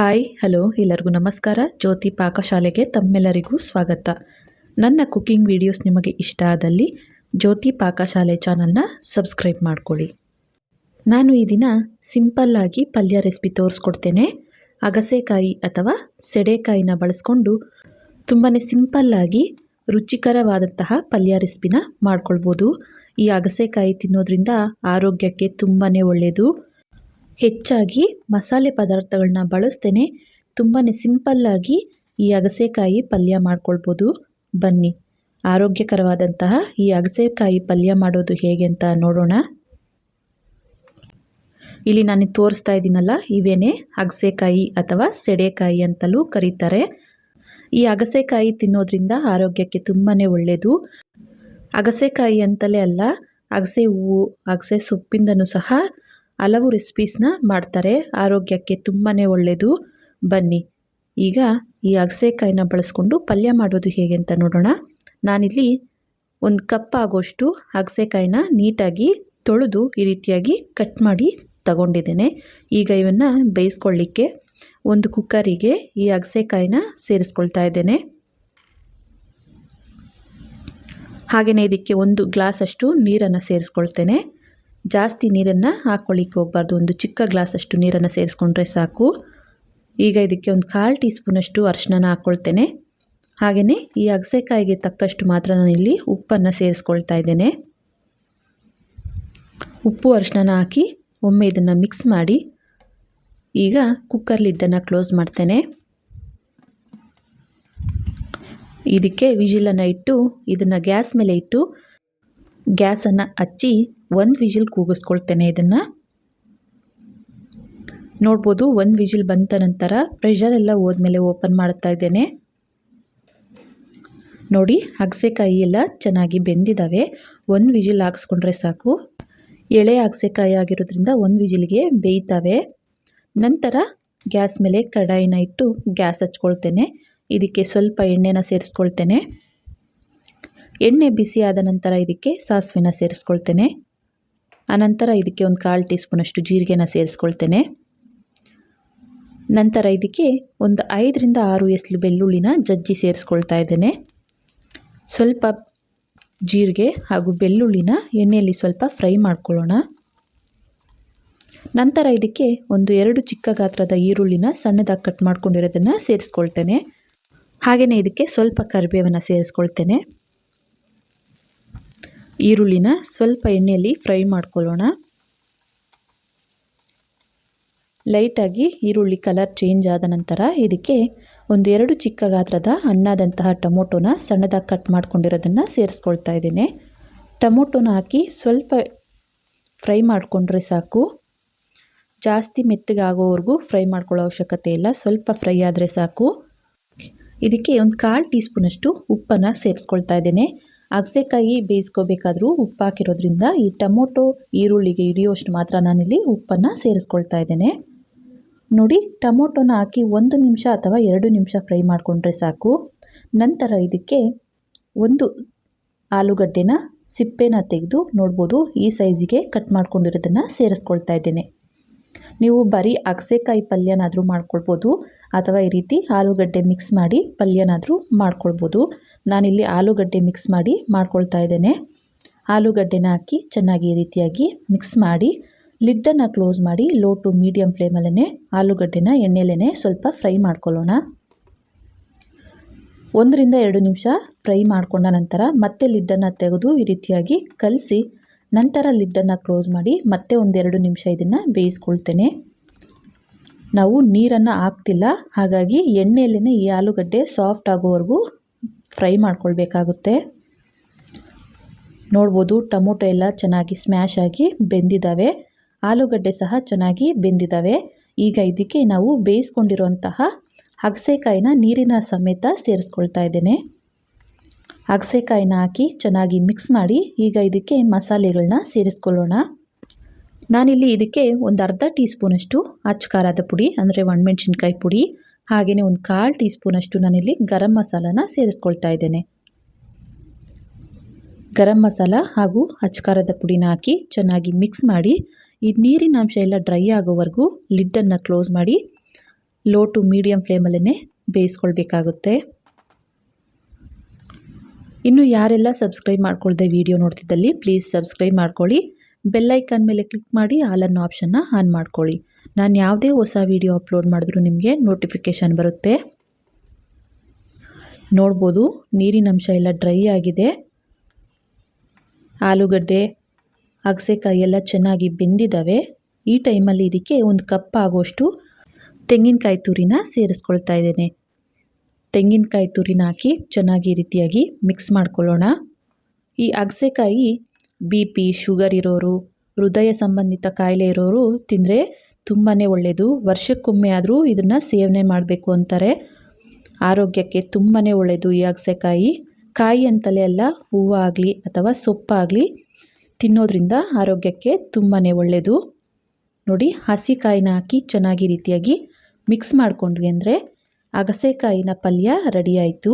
Hi, hello, ಎಲ್ಲರಿಗೂ ನಮಸ್ಕಾರ. ಜ್ಯೋತಿ ಪಾಕಶಾಲೆಗೆ ತಮ್ಮೆಲ್ಲರಿಗೂ ಸ್ವಾಗತ. ನನ್ನ ಕುಕ್ಕಿಂಗ್ ವಿಡಿಯೋಸ್ ನಿಮಗೆ ಇಷ್ಟ ಆದಲ್ಲಿ ಜ್ಯೋತಿ ಪಾಕಶಾಲೆ ಚಾನಲ್ನ ಸಬ್ಸ್ಕ್ರೈಬ್ ಮಾಡ್ಕೊಳ್ಳಿ. ನಾನು ಈ ದಿನ ಸಿಂಪಲ್ಲಾಗಿ ಪಲ್ಯ ರೆಸಿಪಿ ತೋರಿಸ್ಕೊಡ್ತೇನೆ. ಅಗಸೆಕಾಯಿ ಅಥವಾ ಸೆಡೆಕಾಯಿನ ಬಳಸ್ಕೊಂಡು ತುಂಬಾ ಸಿಂಪಲ್ಲಾಗಿ ರುಚಿಕರವಾದಂತಹ ಪಲ್ಯ ರೆಸಿಪಿನ ಮಾಡ್ಕೊಳ್ಬೋದು. ಈ ಅಗಸೆಕಾಯಿ ತಿನ್ನೋದ್ರಿಂದ ಆರೋಗ್ಯಕ್ಕೆ ತುಂಬಾ ಒಳ್ಳೆಯದು ಹೆಚ್ಚಾಗಿ ಮಸಾಲೆ ಪದಾರ್ಥಗಳನ್ನ ಬಳಸ್ತೇನೆ. ತುಂಬಾ ಸಿಂಪಲ್ಲಾಗಿ ಈ ಅಗಸೆಕಾಯಿ ಪಲ್ಯ ಮಾಡ್ಕೊಳ್ಬೋದು. ಬನ್ನಿ. ಆರೋಗ್ಯಕರವಾದಂತಹ ಈ ಅಗಸೆಕಾಯಿ ಪಲ್ಯ ಮಾಡೋದು ಹೇಗೆ ಅಂತ ನೋಡೋಣ. ಇಲ್ಲಿ ನಾನು ತೋರಿಸ್ತಾ ಇದ್ದೀನಲ್ಲ, ಇವೇನೇ ಅಗಸೆಕಾಯಿ ಅಥವಾ ಸೆಡೆಕಾಯಿ ಅಂತಲೂ ಕರೀತಾರೆ. ಈ ಅಗಸೆಕಾಯಿ ತಿನ್ನೋದ್ರಿಂದ ಆರೋಗ್ಯಕ್ಕೆ ತುಂಬಾ ಒಳ್ಳೆಯದು ಅಗಸೆಕಾಯಿ ಅಂತಲೇ ಅಲ್ಲ, ಅಗಸೆ ಹೂವು, ಅಗಸೆ ಸೊಪ್ಪಿಂದನೂ ಸಹ ಹಲವು ರೆಸಿಪೀಸ್ನ ಮಾಡ್ತಾರೆ. ಆರೋಗ್ಯಕ್ಕೆ ತುಂಬಾ ಒಳ್ಳೆಯದು ಬನ್ನಿ. ಈಗ ಈ ಅಗಸೆಕಾಯಿನ ಬಳಸ್ಕೊಂಡು ಪಲ್ಯ ಮಾಡೋದು ಹೇಗೆ ಅಂತ ನೋಡೋಣ. ನಾನಿಲ್ಲಿ ಒಂದು ಕಪ್ ಆಗೋಷ್ಟು ಅಗಸೆಕಾಯಿನ ನೀಟಾಗಿ ತೊಳೆದು ಈ ರೀತಿಯಾಗಿ ಕಟ್ ಮಾಡಿ ತಗೊಂಡಿದ್ದೇನೆ. ಈಗ ಇವನ್ನು ಬೇಯಿಸ್ಕೊಳ್ಳಿಕ್ಕೆ ಒಂದು ಕುಕ್ಕರಿಗೆ ಈ ಅಗಸೆಕಾಯಿನ ಸೇರಿಸ್ಕೊಳ್ತಾ ಇದ್ದೇನೆ. ಹಾಗೆಯೇ ಇದಕ್ಕೆ ಒಂದು ಗ್ಲಾಸಷ್ಟು ನೀರನ್ನು ಸೇರಿಸ್ಕೊಳ್ತೇನೆ. ಜಾಸ್ತಿ ನೀರನ್ನು ಹಾಕ್ಕೊಳ್ಳಿಕ್ಕೆ ಹೋಗಬಾರ್ದು. ಒಂದು ಚಿಕ್ಕ ಗ್ಲಾಸಷ್ಟು ನೀರನ್ನು ಸೇರಿಸ್ಕೊಂಡ್ರೆ ಸಾಕು. ಈಗ ಇದಕ್ಕೆ ಒಂದು ಕಾಲು ಟೀ ಸ್ಪೂನಷ್ಟು ಅರಿಶಿನ ಹಾಕ್ಕೊಳ್ತೇನೆ. ಹಾಗೆಯೇ ಈ ಅಗಸೆಕಾಯಿಗೆ ತಕ್ಕಷ್ಟು ಮಾತ್ರ ನಾನಿಲ್ಲಿ ಉಪ್ಪನ್ನು ಸೇರಿಸ್ಕೊಳ್ತಾ ಇದ್ದೇನೆ. ಉಪ್ಪು ಅರಿಶಿನ ಹಾಕಿ ಒಮ್ಮೆ ಇದನ್ನು ಮಿಕ್ಸ್ ಮಾಡಿ ಈಗ ಕುಕ್ಕರ್ ಲಿಡ್ಡನ್ನು ಕ್ಲೋಸ್ ಮಾಡ್ತೇನೆ. ಇದಕ್ಕೆ ವಿಜಿಲನ್ನು ಇಟ್ಟು, ಇದನ್ನು ಗ್ಯಾಸ್ ಮೇಲೆ ಇಟ್ಟು ಗ್ಯಾಸನ್ನು ಹಚ್ಚಿ ಒಂದು ವಿಜಿಲ್ ಕೂಗಿಸ್ಕೊಳ್ತೇನೆ ಇದನ್ನು. ನೋಡ್ಬೋದು ಒಂದು ವಿಜಿಲ್ ಬಂದ ನಂತರ ಪ್ರೆಷರ್ ಎಲ್ಲ ಹೋದ್ಮೇಲೆ ಓಪನ್ ಮಾಡ್ತಾ ಇದ್ದೇನೆ. ನೋಡಿ, ಅಗಸೆಕಾಯಿ ಎಲ್ಲ ಚೆನ್ನಾಗಿ ಬೆಂದಿದ್ದಾವೆ ಒಂದು ವಿಜಿಲ್ ಹಾಕ್ಸ್ಕೊಂಡ್ರೆ ಸಾಕು. ಎಳೆ ಅಗಸೆಕಾಯಿ ಆಗಿರೋದ್ರಿಂದ ಒಂದು ವಿಜಿಲ್ಗೆ ಬೇಯ್ತವೆ. ನಂತರ ಗ್ಯಾಸ್ ಮೇಲೆ ಕಡಾಯಿನ ಇಟ್ಟು ಗ್ಯಾಸ್ ಹಚ್ಕೊಳ್ತೇನೆ. ಇದಕ್ಕೆ ಸ್ವಲ್ಪ ಎಣ್ಣೆನ ಸೇರಿಸ್ಕೊಳ್ತೇನೆ. ಎಣ್ಣೆ ಬಿಸಿ ಆದ ನಂತರ ಇದಕ್ಕೆ ಸಾಸಿವೆನ ಸೇರಿಸ್ಕೊಳ್ತೇನೆ. ಆನಂತರ ಇದಕ್ಕೆ ಒಂದು ಕಾಲು ಟೀ ಸ್ಪೂನಷ್ಟು ಜೀರಿಗೆನ ಸೇರಿಸ್ಕೊಳ್ತೇನೆ. ನಂತರ ಇದಕ್ಕೆ ಒಂದು ಐದರಿಂದ ಆರು ಎಸ್ಲು ಬೆಳ್ಳುಳ್ಳಿನ ಜಜ್ಜಿ ಸೇರಿಸ್ಕೊಳ್ತಾ ಇದ್ದೇನೆ. ಸ್ವಲ್ಪ ಜೀರಿಗೆ ಹಾಗೂ ಬೆಳ್ಳುಳ್ಳಿನ ಎಣ್ಣೆಯಲ್ಲಿ ಸ್ವಲ್ಪ ಫ್ರೈ ಮಾಡ್ಕೊಳ್ಳೋಣ. ನಂತರ ಇದಕ್ಕೆ ಒಂದು ಎರಡು ಚಿಕ್ಕ ಗಾತ್ರದ ಈರುಳ್ಳಿನ ಸಣ್ಣದಾಗಿ ಕಟ್ ಮಾಡ್ಕೊಂಡಿರೋದನ್ನು ಸೇರಿಸ್ಕೊಳ್ತೇನೆ. ಹಾಗೆಯೇ ಇದಕ್ಕೆ ಸ್ವಲ್ಪ ಕರಿಬೇವನ್ನು ಸೇರಿಸ್ಕೊಳ್ತೇನೆ. ಈರುಳ್ಳಿನ ಸ್ವಲ್ಪ ಎಣ್ಣೆಯಲ್ಲಿ ಫ್ರೈ ಮಾಡ್ಕೊಳ್ಳೋಣ. ಲೈಟಾಗಿ ಈರುಳ್ಳಿ ಕಲರ್ ಚೇಂಜ್ ಆದ ನಂತರ ಇದಕ್ಕೆ ಒಂದೆರಡು ಚಿಕ್ಕ ಗಾತ್ರದ ಹಣ್ಣಾದಂತಹ ಟೊಮೊಟೊನ ಸಣ್ಣದಾಗಿ ಕಟ್ ಮಾಡ್ಕೊಂಡಿರೋದನ್ನು ಸೇರಿಸ್ಕೊಳ್ತಾ ಇದ್ದೇನೆ. ಟೊಮೊಟೊನ ಹಾಕಿ ಸ್ವಲ್ಪ ಫ್ರೈ ಮಾಡಿಕೊಂಡ್ರೆ ಸಾಕು. ಜಾಸ್ತಿ ಮೆತ್ತಗೆ ಆಗೋವರೆಗೂ ಫ್ರೈ ಮಾಡ್ಕೊಳ್ಳೋ ಅವಶ್ಯಕತೆ ಇಲ್ಲ, ಸ್ವಲ್ಪ ಫ್ರೈ ಆದರೆ ಸಾಕು. ಇದಕ್ಕೆ ಒಂದು ಕಾಲು ಟೀ ಸ್ಪೂನಷ್ಟು ಉಪ್ಪನ್ನು ಸೇರಿಸ್ಕೊಳ್ತಾ ಇದ್ದೇನೆ. ಅಗಸೆಕಾಯಿ ಬೇಯಿಸ್ಕೋಬೇಕಾದ್ರೂ ಉಪ್ಪು ಹಾಕಿರೋದ್ರಿಂದ ಈ ಟೊಮೊಟೊ ಈರುಳ್ಳಿಗೆ ಹಿಡಿಯೋಷ್ಟು ಮಾತ್ರ ನಾನಿಲ್ಲಿ ಉಪ್ಪನ್ನು ಸೇರಿಸ್ಕೊಳ್ತಾ ಇದ್ದೇನೆ. ನೋಡಿ, ಟೊಮೊಟೊನ ಹಾಕಿ ಒಂದು ನಿಮಿಷ ಅಥವಾ ಎರಡು ನಿಮಿಷ ಫ್ರೈ ಮಾಡಿಕೊಂಡ್ರೆ ಸಾಕು. ನಂತರ ಇದಕ್ಕೆ ಒಂದು ಆಲೂಗಡ್ಡೆನ ಸಿಪ್ಪೆನ ತೆಗೆದು ನೋಡ್ಬೋದು, ಈ ಸೈಜಿಗೆ ಕಟ್ ಮಾಡ್ಕೊಂಡಿರೋದನ್ನು ಸೇರಿಸ್ಕೊಳ್ತಾ ಇದ್ದೇನೆ. ನೀವು ಬರೀ ಅಗಸೆಕಾಯಿ ಪಲ್ಯನಾದರೂ ಮಾಡ್ಕೊಳ್ಬೋದು. ಅಥವಾ ಈ ರೀತಿ ಆಲೂಗಡ್ಡೆ ಮಿಕ್ಸ್ ಮಾಡಿ ಪಲ್ಯನಾದರೂ ಮಾಡ್ಕೊಳ್ಬೋದು. ನಾನಿಲ್ಲಿ ಆಲೂಗಡ್ಡೆ ಮಿಕ್ಸ್ ಮಾಡಿ ಮಾಡ್ಕೊಳ್ತಾ ಇದ್ದೇನೆ. ಆಲೂಗಡ್ಡೆನ ಹಾಕಿ ಚೆನ್ನಾಗಿ ಈ ರೀತಿಯಾಗಿ ಮಿಕ್ಸ್ ಮಾಡಿ, ಲಿಡ್ಡನ್ನು ಕ್ಲೋಸ್ ಮಾಡಿ ಲೋ ಟು ಮೀಡಿಯಮ್ ಫ್ಲೇಮಲ್ಲೇ ಆಲೂಗಡ್ಡೆನ ಎಣ್ಣೆಲೇ ಸ್ವಲ್ಪ ಫ್ರೈ ಮಾಡ್ಕೊಳ್ಳೋಣ. ಒಂದರಿಂದ ಎರಡು ನಿಮಿಷ ಫ್ರೈ ಮಾಡಿಕೊಂಡ ನಂತರ ಮತ್ತೆ ಲಿಡ್ಡನ್ನು ತೆಗೆದು ಈ ರೀತಿಯಾಗಿ ಕಲಸಿ, ನಂತರ ಲಿಡ್ಡನ್ನು ಕ್ಲೋಸ್ ಮಾಡಿ ಮತ್ತೆ ಒಂದೆರಡು ನಿಮಿಷ ಇದನ್ನು ಬೇಯಿಸ್ಕೊಳ್ತೇನೆ. ನಾವು ನೀರನ್ನು ಹಾಕ್ತಿಲ್ಲ. ಹಾಗಾಗಿ ಎಣ್ಣೆಯಲ್ಲೇ ಈ ಆಲೂಗಡ್ಡೆ ಸಾಫ್ಟ್ ಆಗೋವರೆಗೂ ಫ್ರೈ ಮಾಡ್ಕೊಳ್ಬೇಕಾಗುತ್ತೆ. ನೋಡ್ಬೋದು ಟೊಮೊಟೊ ಎಲ್ಲ ಚೆನ್ನಾಗಿ ಸ್ಮ್ಯಾಶ್ ಆಗಿ ಬೆಂದಿದ್ದಾವೆ ಆಲೂಗಡ್ಡೆ ಸಹ ಚೆನ್ನಾಗಿ ಬೆಂದಿದ್ದಾವೆ ಈಗ ಇದಕ್ಕೆ ನಾವು ಬೇಯಿಸ್ಕೊಂಡಿರುವಂತಹ ಅಗಸೆಕಾಯಿನ ನೀರಿನ ಸಮೇತ ಸೇರಿಸ್ಕೊಳ್ತಾ ಇದ್ದೇನೆ. ಅಗಸೆಕಾಯಿನ ಹಾಕಿ ಚೆನ್ನಾಗಿ ಮಿಕ್ಸ್ ಮಾಡಿ ಈಗ ಇದಕ್ಕೆ ಮಸಾಲೆಗಳನ್ನ ಸೇರಿಸ್ಕೊಳ್ಳೋಣ. ನಾನಿಲ್ಲಿ ಇದಕ್ಕೆ ಒಂದು ಅರ್ಧ ಟೀ ಸ್ಪೂನಷ್ಟು ಅಚ್ಚ ಖಾರದ ಪುಡಿ, ಅಂದರೆ ಒಣಮೆಣ್ಸಿನ್ಕಾಯಿ ಪುಡಿ ಹಾಗೆಯೇ ಒಂದು ಕಾಲು ಟೀ ಸ್ಪೂನಷ್ಟು ನಾನಿಲ್ಲಿ ಗರಂ ಮಸಾಲಾನ ಸೇರಿಸ್ಕೊಳ್ತಾ ಇದ್ದೇನೆ. ಗರಂ ಮಸಾಲ ಹಾಗೂ ಅಚ್ಚ ಖಾರದ ಪುಡಿನ ಹಾಕಿ ಚೆನ್ನಾಗಿ ಮಿಕ್ಸ್ ಮಾಡಿ, ಈ ನೀರಿನ ಅಂಶ ಎಲ್ಲ ಡ್ರೈ ಆಗೋವರೆಗೂ ಲಿಡ್ಡನ್ನು ಕ್ಲೋಸ್ ಮಾಡಿ ಲೋ ಟು ಮೀಡಿಯಮ್ ಫ್ಲೇಮಲ್ಲೇ ಬೇಯಿಸ್ಕೊಳ್ಬೇಕಾಗುತ್ತೆ. ಇನ್ನು ಯಾರೆಲ್ಲ ಸಬ್ಸ್ಕ್ರೈಬ್ ಮಾಡ್ಕೊಳ್ದೆ ವಿಡಿಯೋ ನೋಡ್ತಿದ್ದಲ್ಲಿ ಪ್ಲೀಸ್ ಸಬ್ಸ್ಕ್ರೈಬ್ ಮಾಡ್ಕೊಳ್ಳಿ. ಬೆಲ್ಲೈಕನ್ ಮೇಲೆ ಕ್ಲಿಕ್ ಮಾಡಿ ಆಲನ್ನು ಆಪ್ಷನ್ನ ಆನ್ ಮಾಡ್ಕೊಳ್ಳಿ. ನಾನು ಯಾವುದೇ ಹೊಸ ವಿಡಿಯೋ ಅಪ್ಲೋಡ್ ಮಾಡಿದ್ರೂ ನಿಮಗೆ ನೋಟಿಫಿಕೇಷನ್ ಬರುತ್ತೆ. ನೋಡ್ಬೋದು, ನೀರಿನ ಅಂಶ ಎಲ್ಲ ಡ್ರೈ ಆಗಿದೆ. ಆಲೂಗಡ್ಡೆ, ಅಗಸೆಕಾಯಿ ಎಲ್ಲ ಚೆನ್ನಾಗಿ ಬೆಂದಿದ್ದಾವೆ ಈ ಟೈಮಲ್ಲಿ ಇದಕ್ಕೆ ಒಂದು ಕಪ್ ಆಗೋಷ್ಟು ತೆಂಗಿನಕಾಯಿ ತುರಿನ ಸೇರಿಸ್ಕೊಳ್ತಾ ಇದ್ದೇನೆ. ತೆಂಗಿನಕಾಯಿ ತುರಿನ ಹಾಕಿ ಚೆನ್ನಾಗಿ ರೀತಿಯಾಗಿ ಮಿಕ್ಸ್ ಮಾಡ್ಕೊಳ್ಳೋಣ. ಈ ಅಗಸೆಕಾಯಿ ಬಿ ಪಿ, ಶುಗರ್ ಇರೋರು, ಹೃದಯ ಸಂಬಂಧಿತ ಕಾಯಿಲೆ ಇರೋರು ತಿಂದರೆ ತುಂಬಾ ಒಳ್ಳೆಯದು ವರ್ಷಕ್ಕೊಮ್ಮೆ ಆದರೂ ಇದನ್ನು ಸೇವನೆ ಮಾಡಬೇಕು ಅಂತಾರೆ. ಆರೋಗ್ಯಕ್ಕೆ ತುಂಬಾ ಒಳ್ಳೆಯದು ಈ ಅಗಸೆಕಾಯಿ. ಕಾಯಿ ಅಂತಲೇ ಅಲ್ಲ, ಹೂವು ಆಗಲಿ ಅಥವಾ ಸೊಪ್ಪಾಗಲಿ ತಿನ್ನೋದ್ರಿಂದ ಆರೋಗ್ಯಕ್ಕೆ ತುಂಬಾ ಒಳ್ಳೆಯದು ನೋಡಿ ಹಸಿ ಕಾಯಿನ ಹಾಕಿ ಚೆನ್ನಾಗಿ ರೀತಿಯಾಗಿ ಮಿಕ್ಸ್ ಮಾಡ್ಕೊಂಡ್ವಿ ಅಂದರೆ ಅಗಸೆಕಾಯಿನ ಪಲ್ಯ ರೆಡಿ ಆಯಿತು.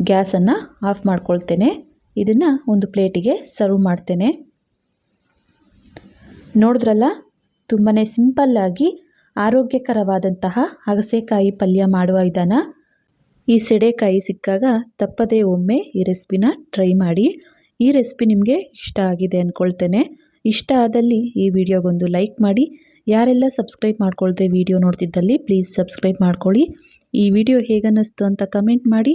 ಗ್ಯಾಸನ್ನು ಆಫ್ ಮಾಡ್ಕೊಳ್ತೇನೆ. ಇದನ್ನು ಒಂದು ಪ್ಲೇಟಿಗೆ ಸರ್ವ್ ಮಾಡ್ತೇನೆ. ನೋಡಿದ್ರಲ್ಲ ತುಂಬಾ ಸಿಂಪಲ್ಲಾಗಿ ಆರೋಗ್ಯಕರವಾದಂತಹ ಅಗಸೆಕಾಯಿ ಪಲ್ಯ ಮಾಡುವ ವಿಧಾನ. ಈ ಸೆಡೆಕಾಯಿ ಸಿಕ್ಕಾಗ ತಪ್ಪದೇ ಒಮ್ಮೆ ಈ ರೆಸಿಪಿನ ಟ್ರೈ ಮಾಡಿ. ಈ ರೆಸಿಪಿ ನಿಮಗೆ ಇಷ್ಟ ಆಗಿದೆ ಅಂದ್ಕೊಳ್ತೇನೆ ಇಷ್ಟ ಆದಲ್ಲಿ ಈ ವಿಡಿಯೋಗೊಂದು ಲೈಕ್ ಮಾಡಿ. ಯಾರೆಲ್ಲ ಸಬ್ಸ್ಕ್ರೈಬ್ ಮಾಡ್ಕೊಳ್ದೆ ವಿಡಿಯೋ ನೋಡ್ತಿದ್ದಲ್ಲಿ ಪ್ಲೀಸ್ ಸಬ್ಸ್ಕ್ರೈಬ್ ಮಾಡ್ಕೊಳ್ಳಿ. ಈ ವಿಡಿಯೋ ಹೇಗನ್ನಿಸ್ತು ಅಂತ ಕಮೆಂಟ್ ಮಾಡಿ.